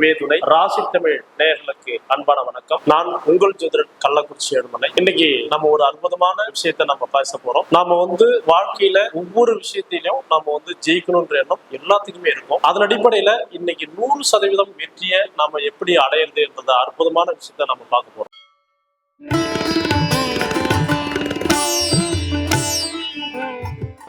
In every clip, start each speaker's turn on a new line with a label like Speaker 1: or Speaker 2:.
Speaker 1: குருவே துணை ராசி தமிழ் நேர்களுக்கு அன்பான வணக்கம். நான் உங்கள் ஜோதிடன் கள்ளக்குறிச்சி ஏழுமலை இன்னைக்கு நம்ம ஒரு அற்புதமான விஷயத்தை நம்ம பேச போறோம். நாம வந்து வாழ்க்கையில ஒவ்வொரு விஷயத்திலும் நம்ம வந்து ஜெயிக்கணும்ன்ற எண்ணம் எல்லாத்துக்குமே இருக்கும். அதன் அடிப்படையில இன்னைக்கு நூறு சதவீதம் வெற்றியை நாம எப்படி அடையிறது என்றத அற்புதமான விஷயத்த நம்ம பார்க்க போறோம்.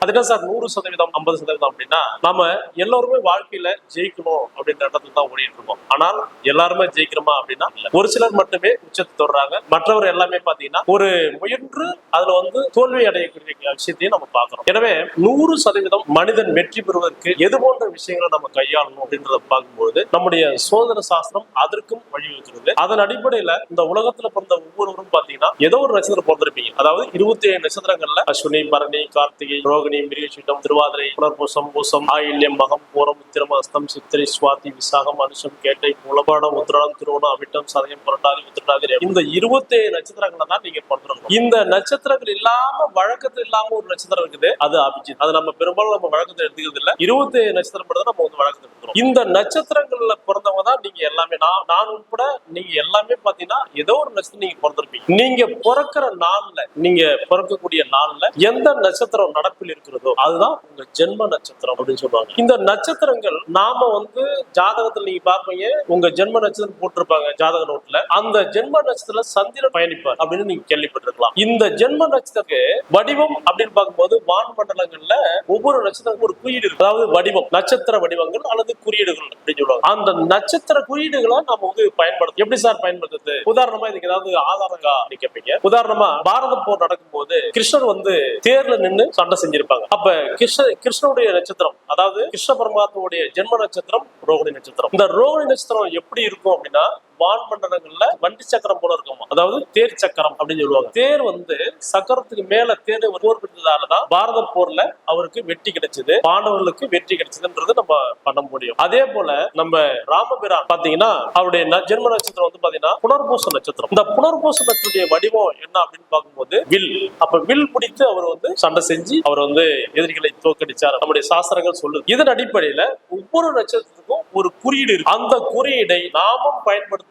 Speaker 1: அது என்ன சார் நூறு சதவீதம் ஐம்பது சதவீதம் அப்படின்னா நம்ம எல்லோருமே வாழ்க்கையில ஜெயிக்கணும் அப்படின்ற இடத்துல தான் ஓடிட்டு இருக்கோம். ஆனால் எல்லாருமே ஜெயிக்கிறோமா அப்படின்னா ஒரு சிலர் மட்டுமே உச்சத்தை தொடர்றாங்க. மற்றவர் எல்லாமே பாத்தீங்கன்னா ஒரு முயன்று அதுல வந்து தோல்வி அடையக்கூடிய விஷயத்தையும் நம்ம பாக்குறோம் எனவே நூறு சதவீதம் மனிதன் வெற்றி பெறுவதற்கு எது போன்ற விஷயங்களை நம்ம கையாளணும் அப்படின்றத பார்க்கும்போது நம்முடைய சோதன சாஸ்திரம் அதற்கும் வழிவகுக்கிறது. அதன் அடிப்படையில இந்த உலகத்துல பிறந்த ஒவ்வொருவரும் பாத்தீங்கன்னா ஏதோ ஒரு நட்சத்திரம் பிறந்திருப்பீங்க. அதாவது இருபத்தி ஏழு நட்சத்திரங்கள்ல அஸ்வினி பரணி கார்த்திகை ரோகிணி மிருகசீட்டம் திருவாதிரை புனர்பூசம் பூசம் ஆயில்யம் மகம் பூரம் உத்திரம் அஸ்தம் சித்திரை சுவாதி விசாகம் அனுஷம் கேட்டை மூலபாடம் உத்திராடம் திருவோணம் அவிட்டம் சதயம் புரட்டாதி உத்திரட்டாதி இந்த இருபத்தி ஏழு நட்சத்திரங்களை தான் நீங்க பண்றோம் இந்த நட்சத்திரங்கள் இல்லாம வழக்கத்தில் இல்லாம ஒரு நட்சத்திரம் இருக்குது. அது அபிஜித். அது நம்ம பெரும்பாலும் நம்ம வழக்கத்தை எடுத்துக்கிறது இல்ல இருபத்தி ஏழு நட்சத்திரம் மட்டும் நம்ம வந்து வழக்கத்தை எடுத்துக்கிறோம். இந்த நட்சத்திரங்கள்ல பிறந்தவங்க தான் நீங்க எல்லாமே. நான் நான் உட்பட நீங்க எல்லாமே பாத்தீங்கன்னா ஏதோ ஒரு நட்சத்திரம் நீங்க பிறந்திருப்பீங்க. நீங்க பிறக்கிற நாள்ல நீங்க பிறக்கக்கூடிய நாள்ல எந்த நட்சத்திரம் நடப்பில் இருக்கிறதோ அதுதான் உங்க ஜென்ம நட்சத்திரம் அப்படின்னு சொல்லுவாங்க. இந்த நட்சத்திரங்கள் நாம வந்து ஜாதகத்துல நீங்க பாப்பீங்க உங்க ஜென்ம நட்சத்திரம் போட்டிருப்பாங்க ஜாதக நோட்ல அந்த ஜென்ம நட்சத்திரம் சந்திரன் பயணிப்பார் அப்படின்னு நீங்க கேள்விப்பட்டிருக்கலாம். இந்த ஜென்ம நட்சத்திரத்துக்கு வடிவம் அப்படின்னு பார்க்கும்போது வான் மண்டலங்கள்ல ஒவ்வொரு நட்சத்திரமும் ஒரு குறியீடு இருக்கு. அதாவது வடிவம் நட்சத்திர வடிவங்கள் அல்லது குறியீடுகள் அப்படின்னு சொல்லுவாங்க. அந்த நட்சத்திர குறியீடுகளை நம்ம வந்து பயன்படுத்தும் எப்படி சார் பயன்படுத்துறது? உதாரணமா இதுக்கு ஏதாவது ஆதாரங்கா நீ கேட்பீங்க உதாரணமா பாரத போர் நடக்கும்போது கிருஷ்ணர் வந்து தேர்ல நின்னு சண்டை இருப்பாங்க. அப்ப கிருஷ்ண கிருஷ்ணனுடைய நட்சத்திரம் அதாவது கிருஷ்ண பரமாத்மாவுடைய ஜென்ம நட்சத்திரம் ரோகிணி நட்சத்திரம். இந்த ரோகிணி நட்சத்திரம் எப்படி இருக்கும் அப்படின்னா வான் மண்டலங்கள்ல வண்டி சக்கரம் போல இருக்குமா? அதாவது தேர் சக்கரம் அப்படின்னு சொல்லுவாங்க. தேர் வந்து சக்கரத்துக்கு மேல தேர் போர் பிடித்ததாலதான் பாரத போர்ல அவருக்கு வெற்றி கிடைச்சது. பாண்டவர்களுக்கு வெற்றி கிடைச்சதுன்றது நம்ம பண்ண முடியும். அதே போல நம்ம ராமபிரான் பாத்தீங்கன்னா அவருடைய ஜென்ம நட்சத்திரம் வந்து பாத்தீங்கன்னா புனர்பூச நட்சத்திரம். இந்த புனர்பூச நட்சத்திரத்துடைய வடிவம் என்ன அப்படின்னு பார்க்கும்போது வில். அப்ப வில் பிடித்து அவர் வந்து சண்டை செஞ்சு அவர் வந்து எதிரிகளை தோக்கடிச்சார் நம்முடைய சாஸ்திரங்கள் சொல்லுது. இதன் அடிப்படையில ஒவ்வொரு நட்சத்திரத்துக்கும் ஒரு குறியீடு இருக்கு. அந்த குறியீடை நாமும்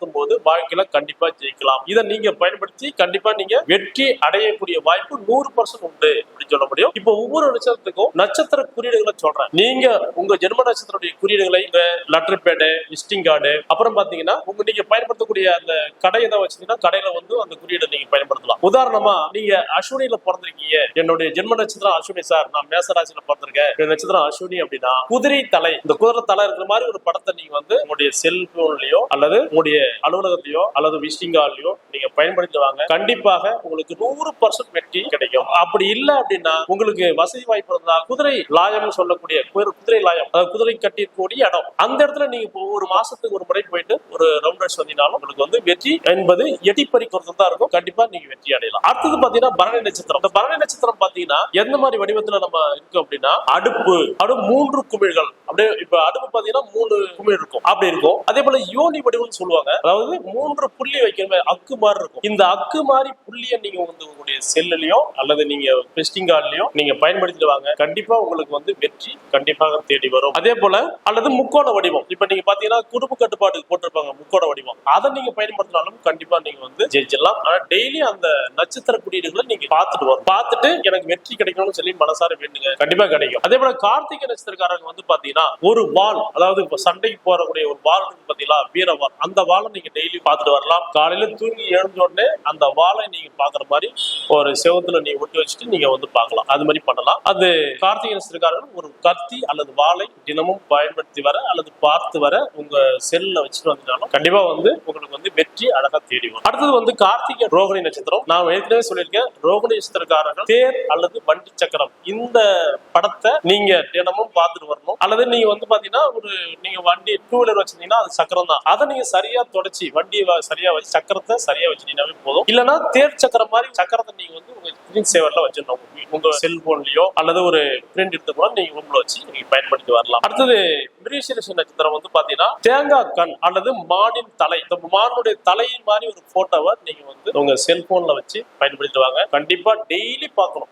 Speaker 1: நடத்தும் போது வாழ்க்கையில கண்டிப்பா ஜெயிக்கலாம். இதை நீங்க பயன்படுத்தி கண்டிப்பா நீங்க வெற்றி அடையக்கூடிய வாய்ப்பு நூறு பர்சன்ட் உண்டு அப்படின்னு சொல்ல முடியும். இப்போ ஒவ்வொரு நட்சத்திரத்துக்கும் நட்சத்திர குறியீடுகளை சொல்றேன். நீங்க உங்க ஜென்ம நட்சத்திரத்துடைய குறியீடுகளை இந்த லெட்டர் பேடு விசிட்டிங் கார்டு அப்புறம் பாத்தீங்கன்னா உங்க நீங்க பயன்படுத்தக்கூடிய அந்த கடை எதாவது வச்சீங்கன்னா கடையில வந்து அந்த குறியீடை நீங்க பயன்படுத்தலாம். உதாரணமா நீங்க அஸ்வினியில பிறந்திருக்கீங்க. என்னுடைய ஜென்ம நட்சத்திரம் அஸ்வினி சார். நான் மேசராசியில பிறந்திருக்கேன். என் நட்சத்திரம் அஸ்வினி அப்படின்னா குதிரை தலை. இந்த குதிரை தலை இருக்கிற மாதிரி ஒரு படத்தை நீங்க வந்து உங்களுடைய செல்போன்லயோ அல்லது உங்களுடைய அலுவலகத்தையோ அல்லது விசிட்டிங் ஹால்லையோ நீங்க பயன்படுத்தி வாங்க. கண்டிப்பாக உங்களுக்கு நூறு பர்சன்ட் வெற்றி கிடைக்கும். அப்படி இல்ல அப்படின்னா உங்களுக்கு வசதி வாய்ப்பு இருந்தால் குதிரை லாயம்னு சொல்லக்கூடிய குதிரை குதிரை லாயம் அதாவது குதிரை கட்டியிருக்கக்கூடிய இடம். அந்த இடத்துல நீங்க ஒரு மாசத்துக்கு ஒரு முறை போயிட்டு ஒரு ரவுண்ட் அடிச்சு வந்தீங்கனாலும் உங்களுக்கு வந்து வெற்றி என்பது எட்டி தான் இருக்கும். கண்டிப்பா நீங்க வெற்றி அடையலாம். அடுத்தது பாத்தீங்கன்னா பரணி நட்சத்திரம். இந்த பரணி நட்சத்திரம் பாத்தீங்கன்னா எந்த மாதிரி வடிவத்துல நம்ம இருக்கு அப்படின்னா அடுப்பு அடுப்பு மூன்று குமிழ்கள். அப்படியே இப்ப அடுப்பு பாத்தீங்கன்னா மூணு குமிழ் இருக்கும். அப்படி இருக்கும். அதே போல யோனி வடிவம்னு சொல்லுவாங்க. அதாவது மூன்று புள்ளி வைக்கிற மாதிரி அக்கு மாதிரி இருக்கும். இந்த அக்கு மாதிரி புள்ளியை நீங்க வந்து உங்களுடைய செல்லுலயோ அல்லது நீங்க பெஸ்டிங் கார்ட்லயோ நீங்க பயன்படுத்திட்டு வாங்க கண்டிப்பா உங்களுக்கு வந்து வெற்றி கண்டிப்பாக தேடி வரும். அதே போல அல்லது முக்கோண வடிவம். இப்ப நீங்க பாத்தீங்கன்னா குடும்ப கட்டுப்பாட்டுக்கு போட்டிருப்பாங்க முக்கோண வடிவம். அதை நீங்க பயன்படுத்தினாலும் கண்டிப்பா நீங்க வந்து ஜெயிச்சிடலாம். ஆனா டெய்லி அந்த நட்சத்திர குறியீடுகளை நீங்க பார்த்துட்டு வரும். பார்த்துட்டு எனக்கு வெற்றி கிடைக்கணும்னு சொல்லி மனசார வேண்டுங்க. கண்டிப்பா கிடைக்கும். அதே போல கார்த்திகை நட்சத்திரக்காரங்க வந்து பாத்தீங்கன்னா ஒரு வால் அதாவது இப்ப சண்டைக்கு போறக்கூடிய ஒரு வால் இருக்கு பாத்தீங்களா? வீர வால் அந்த நீங்க டெய்லி பார்த்துட்டு வரலாம். காலையில தூங்கி எழுந்த உடனே அந்த வாழை நீங்க பாக்குற மாதிரி ஒரு செவத்துல நீங்க ஒட்டி வச்சுட்டு நீங்க வந்து பார்க்கலாம். அது மாதிரி பண்ணலாம். அது கார்த்திகை நட்சத்திரக்காரர்கள் ஒரு கத்தி அல்லது வாழை தினமும் பயன்படுத்தி வர அல்லது பார்த்து வர உங்க செல்ல வச்சுட்டு வந்துட்டாலும் கண்டிப்பா வந்து உங்களுக்கு வந்து வெற்றி அழகா தேடி வரும் அடுத்தது வந்து கார்த்திகை ரோகிணி நட்சத்திரம். நான் ஏற்கனவே சொல்லியிருக்கேன் ரோகிணி நட்சத்திரக்காரர்கள் தேர் அல்லது வண்டி சக்கரம். இந்த படத்தை நீங்க தினமும் பார்த்துட்டு வரணும். அல்லது நீங்க வந்து பாத்தீங்கன்னா ஒரு நீங்க வண்டி டூ வீலர் வச்சிருந்தீங்கன்னா அது சக்கரம் தான் அதை நீங்க சரியா தொடச்சி வண்டியை சரியா வச்சு சக்கரத்தை சரியா வச்சுட்டீங்கன்னாவே போதும். இல்லைன்னா தேர் சக்கரம் மாதிரி சக்கரத்தை நீங்க வந்து உங்க ஸ்கிரீன் சேவர்ல வச்சிடணும். உங்க உங்க செல்போன்லயோ அல்லது ஒரு பிரிண்ட் எடுத்து கூட நீங்க ரூம்ல வச்சு நீங்க பயன்படுத்தி வரலாம். அடுத்தது மிருகசீரிஷ நட்சத்திரம் வந்து பாத்தீங்கன்னா தேங்காய் கண் அல்லது மானின் தலை. இந்த மானுடைய தலை தலையின் மாதிரி ஒரு போட்டோவை நீங்க வந்து உங்க செல்போன்ல வச்சு பயன்படுத்திட்டு வாங்க கண்டிப்பா டெய்லி பார்க்கணும்.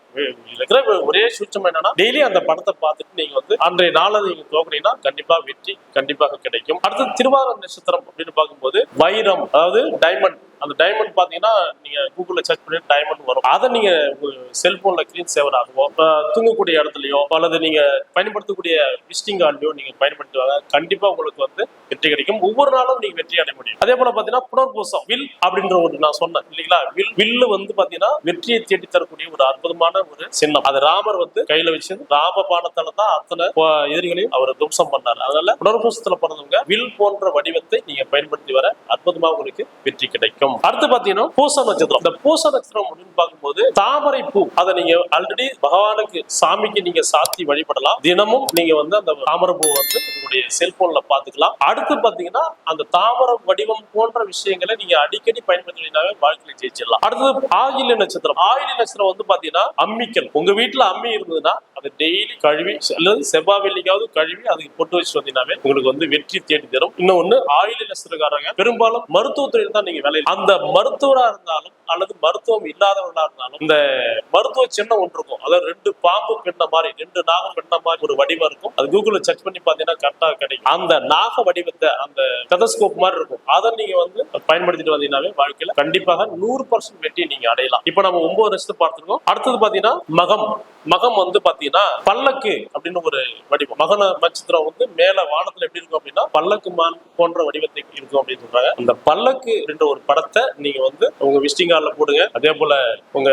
Speaker 1: இருக்கிற ஒரே சூட்சம் என்னன்னா டெய்லி அந்த படத்தை பார்த்துட்டு நீங்க வந்து அன்றைய நாளை நீங்க தோக்குனீங்கன்னா கண்டிப்பா வெற்றி கண்டிப்பாக கிடைக்கும். அடுத்து திருவாரூர் நட்சத்திரம் அப்படின்னு பார்க்கும்போது வைரம் அதாவது டைமண்ட் அந்த டைமண்ட் பார்த்தீங்கன்னா நீங்கள் கூகுளில் சர்ச் பண்ணி டைமண்ட் வரும். அதை நீங்கள் உங்க க்ளீன் கிரீன் சேவர் ஆகவோ தூங்கக்கூடிய இடத்துலையோ அல்லது நீங்கள் பயன்படுத்தக்கூடிய விசிட்டிங் கார்டுலயோ நீங்கள் பயன்படுத்துவாங்க. கண்டிப்பாக உங்களுக்கு வந்து வெற்றி கிடைக்கும். ஒவ்வொரு நாளும் நீங்க வெற்றி அடைய முடியும். அதே போல பாத்தீங்கன்னா புனர்பூசம் வில் அப்படின்ற ஒரு நான் சொன்னேன் இல்லைங்களா? வில் வில்லு வந்து பாத்தீங்கன்னா வெற்றியை தேடி தரக்கூடிய ஒரு அற்புதமான ஒரு சின்னம். அது ராமர் வந்து கையில வச்சு ராம பானத்தால தான் அத்தனை எதிரிகளையும் அவர் துவம்சம் பண்ணாரு. அதனால புனர்பூசத்துல பிறந்தவங்க வில் போன்ற வடிவத்தை நீங்க பயன்படுத்தி வர அற்புதமா உங்களுக்கு வெற்றி கிடைக்கும். அடுத்து பாத்தீங்கன்னா பூச நட்சத்திரம். இந்த பூச நட்சத்திரம் அப்படின்னு பார்க்கும்போது தாமரை பூ அதை நீங்க ஆல்ரெடி பகவானுக்கு சாமிக்கு நீங்க சாத்தி வழிபடலாம். தினமும் நீங்க வந்து அந்த தாமரை பூ வந்து உங்களுடைய செல்போன்ல பாத்துக்கலாம் அடுத்து பாத்தீங்கன்னா அந்த தாமர வடிவம் போன்ற விஷயங்களை நீங்க அடிக்கடி பயன்படுத்தினாவே வாழ்க்கையில ஜெயிச்சிடலாம். அடுத்தது ஆயில்ய நட்சத்திரம். ஆயில்ய நட்சத்திரம் வந்து பாத்தீங்கன்னா அம்மிக்கல். உங்க வீட்டுல அம்மி இருந்ததுன்னா அதை டெய்லி கழுவி அல்லது செவ்வாய் வெள்ளிக்காவது கழுவி அதுக்கு பொட்டு வச்சு வந்தீங்கன்னாவே உங்களுக்கு வந்து வெற்றி தேடி தரும். இன்னொன்னு ஆயுள் நட்சத்திரக்காரங்க பெரும்பாலும் மருத்துவத்துறையில் தான் நீங்க வேலை அந்த மருத்துவரா இருந்தாலும் அல்லது மருத்துவம் இல்லாதவர்களா இருந்தாலும் இந்த மருத்துவ சின்னம் ஒன்று இருக்கும். அதாவது ரெண்டு பாம்பு பின்ன மாதிரி ரெண்டு நாகம் பின்ன மாதிரி ஒரு வடிவம் இருக்கும். அது கூகுள்ல சர்ச் பண்ணி பாத்தீங்கன்னா கரெக்டா கிடைக்கும். அந்த நாக வடிவத்தை அந்த டெதஸ்கோப் மாதிரி இருக்கும். அதை நீங்க வந்து பயன்படுத்திட்டு வந்தீங்கன்னாவே வாழ்க்கையில கண்டிப்பாக நூறு பர்சன்ட் வெற்றி நீங்க அடையலாம். இப்போ நம்ம ஒன்பது வருஷத்தை பார்த்துருக்கோம். அடுத்தது பாத்தீங்கன்னா மகம். மகம் வந்து பாத்தீங்கன்னா பல்லக்கு அப்படின்னு ஒரு வடிவம். மகன நட்சத்திரம் வந்து மேல வானத்துல எப்படி இருக்கும் அப்படின்னா பல்லக்கு மான் போன்ற வடிவத்தை இருக்கும் அப்படின்னு சொல்றாங்க. அந்த பல்லக்கு என்ற ஒரு படத்தை நீங்க வந்து உங்க விசிட்டிங் கார்டில் போடுங்க. அதே போல உங்க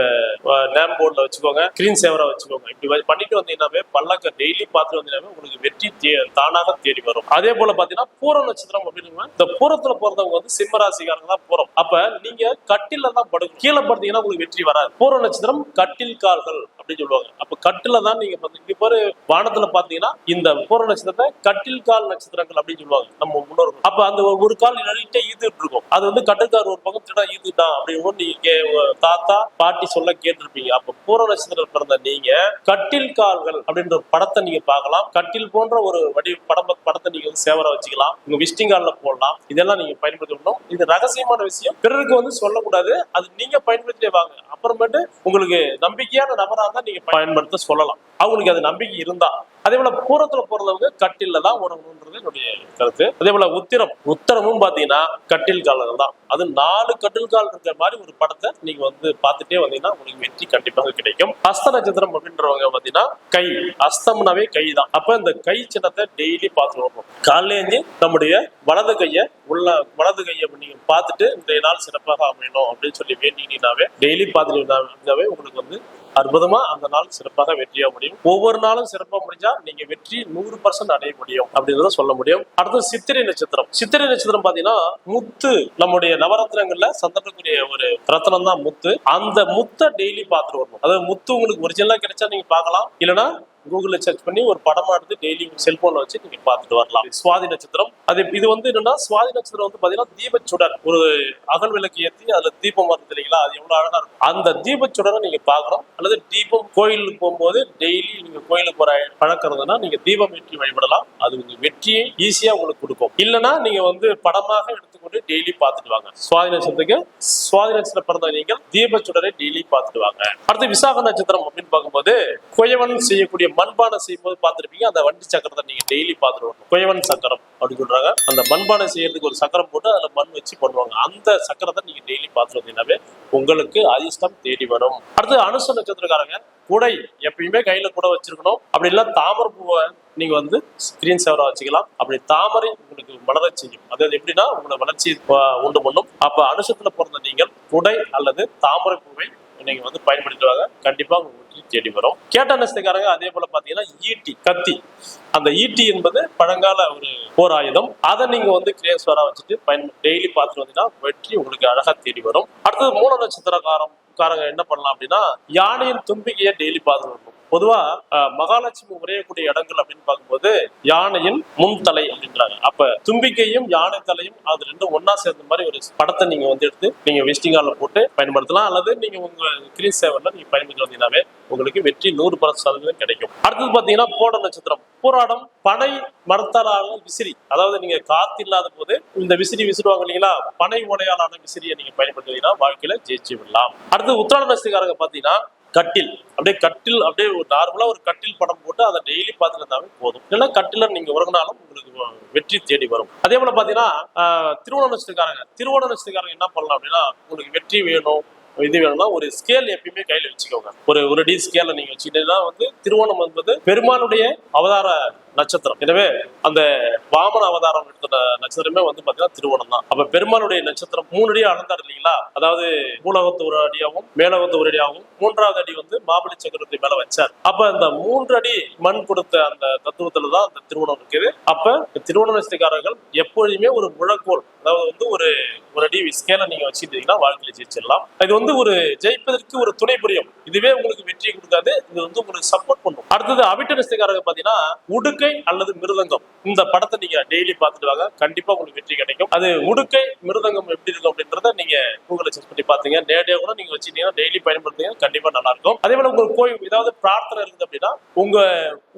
Speaker 1: நேம் போர்டில் வச்சுக்கோங்க. ஸ்கிரீன் சேவரா வச்சுக்கோங்க. இப்படி பண்ணிட்டு வந்தீங்கன்னாவே பல்லக்க டெய்லி பார்த்துட்டு வந்தீங்கன்னாவே உங்களுக்கு வெற்றி தே- தானாக தேடி வரும். அதே போல பாத்தீங்கன்னா பூர நட்சத்திரம் அப்படின்னு இந்த பூரத்துல பிறந்தவங்க வந்து சிம்மராசிக்காரங்க தான் பூரம் அப்ப நீங்க கட்டில தான் படுக்கும் கீழே படுத்தீங்கன்னா உங்களுக்கு வெற்றி வராது. பூர நட்சத்திரம் கட்டில் கால்கள் அப்படின்னு சொல்லுவாங்க. அப்ப கட்டுல தான் நீங்க இங்க பாரு வானத்துல பாத்தீங்கன்னா இந்த பூர நட்சத்திரத்தை கட்டில் கால் நட்சத்திரங்கள் அப்படின்னு சொல்லுவாங்க. நம்ம முன்னோர்கள். அப்ப அந்த ஒரு- கால் நிறைய ஈதுட்டு இருக்கும். அது வந்து கட்டுக்கார் ஒரு பக்கம் திடா ஈதுட்டான் அப்படின்னு நீங்க கே- தாத்தா பாட்டி சொல்ல கேட்டிருப்பீங்க. அப்ப பூர நட்சத்திரம் பிறந்த நீங்க கட்டில் கால்கள் அப்படின்ற படத்தை நீங்க பார்க்கலாம். கட்டில் போன்ற ஒரு வடி படம் படத்தை நீங்க வந்து சேவரா வச்சுக்கலாம். உங்க விசிட்டிங் கார்டுல போடலாம். இதெல்லாம் நீங்க பயன்படுத்தணும் இது ரகசியமான விஷயம். பிறருக்கு வந்து சொல்லக்கூடாது. அது நீங்க பயன்படுத்திட்டே வாங்க. அப்புறமேட்டு உங்களுக்கு நம்பிக்கையான நபராக தான் நீங்க பயன்படுத்த சொல்லலாம். அவங்களுக்கு அது நம்பிக்கை இருந்தா. அதே போல பூரத்துல பிறந்தவங்க கட்டில தான் உணவுன்றது என்னுடைய கருத்து. அதே போல உத்திரம் உத்தரமும் பாத்தீங்கன்னா கட்டில் கால்கள் தான். அது நாலு கட்டில் கால் இருக்கிற மாதிரி ஒரு படத்தை நீங்க வந்து பார்த்துட்டே வந்தீங்கன்னா உங்களுக்கு வெற்றி கண்டிப்பாக கிடைக்கும். ஹஸ்த நட்சத்திரம் அப்படின்றவங்க பாத்தீங்கன்னா கை அஸ்தம்னாவே கை தான். அப்ப இந்த கை சின்னத்தை டெய்லி பார்த்து வரணும் காலையில இருந்து நம்முடைய வலது கையை உள்ள வலது கையை நீங்க பார்த்துட்டு இன்றைய நாள் சிறப்பாக அமையணும் அப்படின்னு சொல்லி வேண்டினீங்கன்னாவே டெய்லி பார்த்துட்டு உங்களுக்கு வந்து அற்புதமா அந்த நாள் சிறப்பாக வெற்றியாக முடியும். ஒவ்வொரு நாளும் சிறப்பா முடிஞ்சா நீங்க வெற்றி நூறு பர்சன்ட் அடைய முடியும் அப்படின்றத சொல்ல முடியும். அடுத்து சித்திரை நட்சத்திரம். சித்திரை நட்சத்திரம் பாத்தீங்கன்னா முத்து நம்முடைய நவரத்னங்கள்ல சந்தர்ப்பக்கூடிய ஒரு ரத்னம் தான் முத்து. அந்த முத்தை டெய்லி பார்த்துட்டு வரணும். அதாவது முத்து உங்களுக்கு ஒரிஜினலா கிடைச்சா நீங்க பார்க்கலாம். இல்லைன்னா கூகுள்ல சர்ச் பண்ணி ஒரு படமா எடுத்து டெய்லி செல்போன்ல வச்சு நீங்க பார்த்துட்டு வரலாம். சுவாதி நட்சத்திரம். அது இது வந்து என்னன்னா சுவாதி நட்சத்திரம் வந்து பாத்தீங்கன்னா தீபச்சுடர். ஒரு அகல் விளக்கு ஏத்தி அதுல தீபம் வருது இல்லைங்களா? அது எவ்வளவு அழகா இருக்கும். அந்த தீபச்சுடரை நீங்க பார்க்கணும். அல்லது தீபம் கோயிலுக்கு போகும்போது டெய்லி நீங்க கோயிலுக்கு போற பழக்கம் இருந்ததுன்னா நீங்க தீபம் வெற்றி வழிபடலாம். அது உங்க வெற்றியை ஈஸியா உங்களுக்கு கொடுக்கும். இல்லைன்னா நீங்க வந்து படமாக எடுத்துக்கொண்டு டெய்லி பார்த்துட்டு வாங்க. சுவாதி நட்சத்திரத்துக்கு சுவாதி நட்சத்திரம் பிறந்த நீங்கள் தீபச்சுடரை டெய்லி பார்த்துட்டு வாங்க. அடுத்து விசாக நட்சத்திரம் அப்படின்னு பார்க்கும்போது குயவன் செய்யக்கூடிய மண்பானை செய்யும்போது பார்த்துருப்பீங்க அந்த வண்டி சக்கரத்தை நீங்க டெய்லி பார்த்துட்டு வரணும் குயவன் சக்கரம் அப்படின்னு சொல்றாங்க. அந்த மண்பானை செய்யறதுக்கு ஒரு சக்கரம் போட்டு அதுல மண் வச்சு பண்ணுவாங்க அந்த சக்கரத்தை நீங்க டெய்லி பார்த்துட்டு வந்தீங்கன்னாவே உங்களுக்கு அதிர்ஷ்டம் தேடி வரும். அடுத்து அனுச நட்சத்திரக்காரங்க குடை எப்பயுமே கையில கூட வச்சிருக்கணும். அப்படி இல்ல தாமரை பூவை நீங்க வந்து ஸ்கிரீன் சேவரா வச்சுக்கலாம். அப்படி தாமரை உங்களுக்கு வளர செய்யும். அதாவது எப்படின்னா உங்களை வளர்ச்சி உண்டு பண்ணும். அப்ப அனுஷத்துல பிறந்த நீங்கள் குடை அல்லது தாமரை பூவை நீங்க வந்து பயன்படுத்துவாங்க. கண்டிப்பா தேடி வரும். கேட்ட அதே போல பாத்தீங்கன்னா ஈட்டி கத்தி. அந்த ஈட்டி என்பது பழங்கால ஒரு போர் ஆயுதம். அதை நீங்க வந்து கிரேஸ்வரா வச்சுட்டு பயன் டெய்லி பார்த்துட்டு வந்தீங்கன்னா வெற்றி உங்களுக்கு அழகா தேடி வரும். அடுத்தது மூல நட்சத்திரக்காரம் காரங்க என்ன பண்ணலாம் அப்படின்னா யானையின் தும்பிக்கையை டெய்லி பார்த்துட்டு வரணும். பொதுவா மகாலட்சுமி உரையக்கூடிய இடங்கள் அப்படின்னு பார்க்கும்போது யானையின் முன் தலை அப்படின்றாங்க. அப்ப தும்பிக்கையும் யானை தலையும் அது ரெண்டும் ஒன்னா சேர்ந்த மாதிரி ஒரு படத்தை நீங்க வந்து எடுத்து நீங்க விசிட்டிங் போட்டு பயன்படுத்தலாம். அல்லது நீங்க உங்க கிரீஸ் சேவர்ல நீங்க பயன்படுத்தி வந்தீங்கன்னாவே உங்களுக்கு வெற்றி நூறு பர்சன்ட் சதவீதம் கிடைக்கும். அடுத்தது பாத்தீங்கன்னா போட நட்சத்திரம். போராடம் பனை மரத்தாலான விசிறி. அதாவது நீங்க காத்து இல்லாத போது இந்த விசிறி விசிறுவாங்க இல்லைங்களா? பனை உடையாலான விசிறியை நீங்க பயன்படுத்துவீங்கன்னா வாழ்க்கையில ஜெயிச்சு விடலாம். அடுத்து உத்திராட நட்சத்திரக்காரங்க பாத்தீங்கன்னா கட்டில். அப்படியே கட்டில் அப்படியே ஒரு நார்மலா ஒரு கட்டில் படம் போட்டு அதை டெய்லி பார்த்துருந்தாவே போதும். இல்லைன்னா கட்டில நீங்க உறங்கினாலும் உங்களுக்கு வெற்றி தேடி வரும். அதே போல பாத்தீங்கன்னா திருவோண நட்சத்திரக்காரங்க திருவோண நட்சத்திரக்காரங்க என்ன பண்ணலாம் அப்படின்னா உங்களுக்கு வெற்றி வேணும். இது வேணும்னா ஒரு ஸ்கேல் எப்பயுமே கையில் வச்சுக்கோங்க. ஒரு ஒரு டி ஸ்கேல நீங்க வச்சுக்கிட்டீங்கன்னா வந்து திருவோணம் என்பது பெருமானுடைய அவதார நட்சத்திரம். எனவே அந்த வாமன அவதாரம் எடுத்த நட்சத்திரமே வந்து பாத்தீங்கன்னா திருவோணம் தான். அப்ப பெருமாளுடைய நட்சத்திரம் மூணு அடி அளந்தார் இல்லைங்களா? அதாவது மூலகத்து ஒரு அடியாகவும் மேலகத்து ஒரு அடியாகவும் மூன்றாவது அடி வந்து மாபலி சக்கரத்தை மேல வச்சார். அப்ப இந்த மூன்று அடி மண் கொடுத்த அந்த தத்துவத்துல தான் அந்த திருவோணம் இருக்குது. அப்ப இந்த திருவோண நட்சத்திரக்காரர்கள் எப்பொழுதுமே ஒரு முழக்கோள் அதாவது வந்து ஒரு ஒரு அடி ஸ்கேல நீங்க வச்சுட்டீங்கன்னா வாழ்க்கையில ஜெயிச்சிடலாம். இது வந்து ஒரு ஜெயிப்பதற்கு ஒரு துணை புரியும். இதுவே உங்களுக்கு வெற்றியை கொடுக்காது. இது வந்து உங்களுக்கு சப்போர்ட் பண்ணும். அடுத்தது அவிட்ட நட்சத்திரக்காரங்க பாத்தீங்கன்னா உடுக்க அல்லது மிருதங்கம். இந்த படத்தை நீங்க டெய்லி பார்த்துட்டு வாங்க. கண்டிப்பா உங்களுக்கு வெற்றி கிடைக்கும். அது முடுக்கை மிருதங்கம் எப்படி இருக்கும் அப்படின்றத நீங்க கூகுள்ல செக் பண்ணி பாத்தீங்க நேரடியாக கூட நீங்க வச்சுட்டீங்கன்னா டெய்லி பயன்படுத்துங்க கண்டிப்பா நல்லா இருக்கும் அதே போல உங்களுக்கு கோயில் ஏதாவது பிரார்த்தனை இருக்குது அப்படின்னா உங்க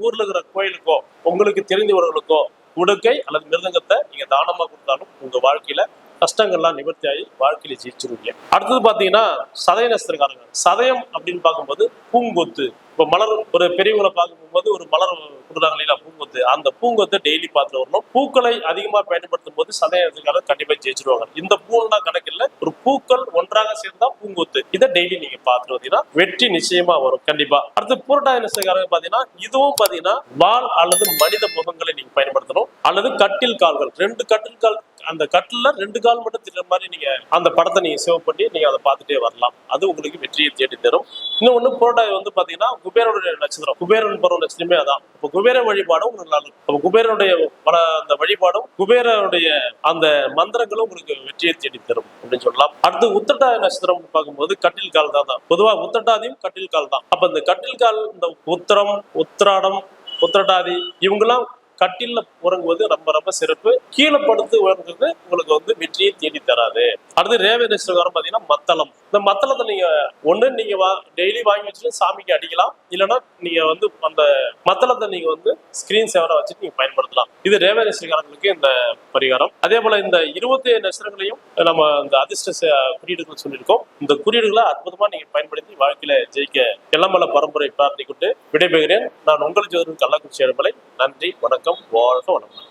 Speaker 1: ஊர்ல இருக்கிற கோயிலுக்கோ உங்களுக்கு தெரிந்தவர்களுக்கோ உடுக்கை அல்லது மிருதங்கத்தை நீங்க தானமா கொடுத்தாலும் உங்க வாழ்க்கையில கஷ்டங்கள்லாம் நிவர்த்தி ஆகி வாழ்க்கையில ஜெயிச்சிருவீங்க. அடுத்தது பாத்தீங்கன்னா சதய நஸ்திரக்காரங்க சதயம் அப்படின்னு பார்க்கும்போது பூங்கொத்து. இப்போ மலர் ஒரு பெரியவங்களை பார்க்கும்போது ஒரு மலர் கொடுக்குறாங்க இல்லையா பூங்கொத்து. அந்த பூங்கொத்தை டெய்லி பார்த்துட்டு வரணும். பூக்களை அதிகமாக பயன்படுத்தும் போது சதய கண்டிப்பாக ஜெயிச்சிருவாங்க. இந்த பூன்னா கணக்கில் ஒரு பூக்கள் ஒன்றாக சேர்ந்தா பூங்கொத்து. இதை டெய்லி நீங்க பார்த்துட்டு வந்தீங்கன்னா வெற்றி நிச்சயமா வரும். கண்டிப்பா. அடுத்து பூரட்டாய நட்சத்திரக்காரங்க பார்த்தீங்கன்னா இதுவும் பார்த்தீங்கன்னா வால் அல்லது மனித முகங்களை நீங்க பயன்படுத்தணும். அல்லது கட்டில் கால்கள். ரெண்டு கட்டில் கால் அந்த கட்டில் ரெண்டு கால் மட்டும் திட்டுற மாதிரி நீங்க அந்த படத்தை நீங்க சேவ் பண்ணி நீங்க அதை பார்த்துட்டே வரலாம். அது உங்களுக்கு வெற்றியை தேடி தரும். இன்னொன்னு புரோட்டாய் வந்து பாத்தீங்கன்னா குபேரனுடைய நட்சத்திரம். குபேரன் பருவ நட்சத்திரமே அதான். இப்போ குபேர வழிபாடும் உங்களுக்கு நல்லா இருக்கும் அப்போ குபேரனுடைய பல அந்த வழிபாடும் குபேரனுடைய அந்த மந்திரங்களும் உங்களுக்கு வெற்றியை தேடி தரும் அப்படின்னு சொல்லலாம். அடுத்து உத்தட்டா நட்சத்திரம் பார்க்கும்போது கட்டில் கால் தான் தான். பொதுவா உத்தட்டாதியும் கட்டில் கால் தான். அப்ப இந்த கட்டில் கால் இந்த உத்தரம் உத்திராடம் உத்திரட்டாதி இவங்கெல்லாம் கட்டில உறங்குவது ரொம்ப ரொம்ப சிறப்பு. கீழே படுத்து உறங்குறது உங்களுக்கு வந்து வெற்றியை தேடி தராது. அடுத்து ரேவதி நட்சத்திரம் பாத்தீங்கன்னா மத்தளம். இந்த மத்தளத்தை நீங்க ஒண்ணு நீங்க வா டெய்லி வாங்கி வச்சுட்டு சாமிக்கு அடிக்கலாம். இல்லைன்னா நீங்க வந்து அந்த மத்தளத்தை நீங்க வந்து ஸ்கிரீன் சேவரை வச்சுட்டு நீங்க பயன்படுத்தலாம். இது ரேவதி நட்சத்திரக்காரங்களுக்கு இந்த பரிகாரம். அதே போல இந்த இருபத்தி ஏழு நட்சத்திரங்களையும் நம்ம இந்த அதிர்ஷ்ட ச- குறியீடுகள் சொல்லியிருக்கோம். இந்த குறியீடுகளை அற்புதமா நீங்க பயன்படுத்தி வாழ்க்கையில ஜெயிக்க எல்லமல்ல பரம்பரை பிரார்த்திக்கொண்டு விடைபெறுகிறேன். நான் உங்கள் ஜோதிடம் கள்ளக்குறிச்சி இடமலை நன்றி வணக்கம். வாழ்க வணக்கம்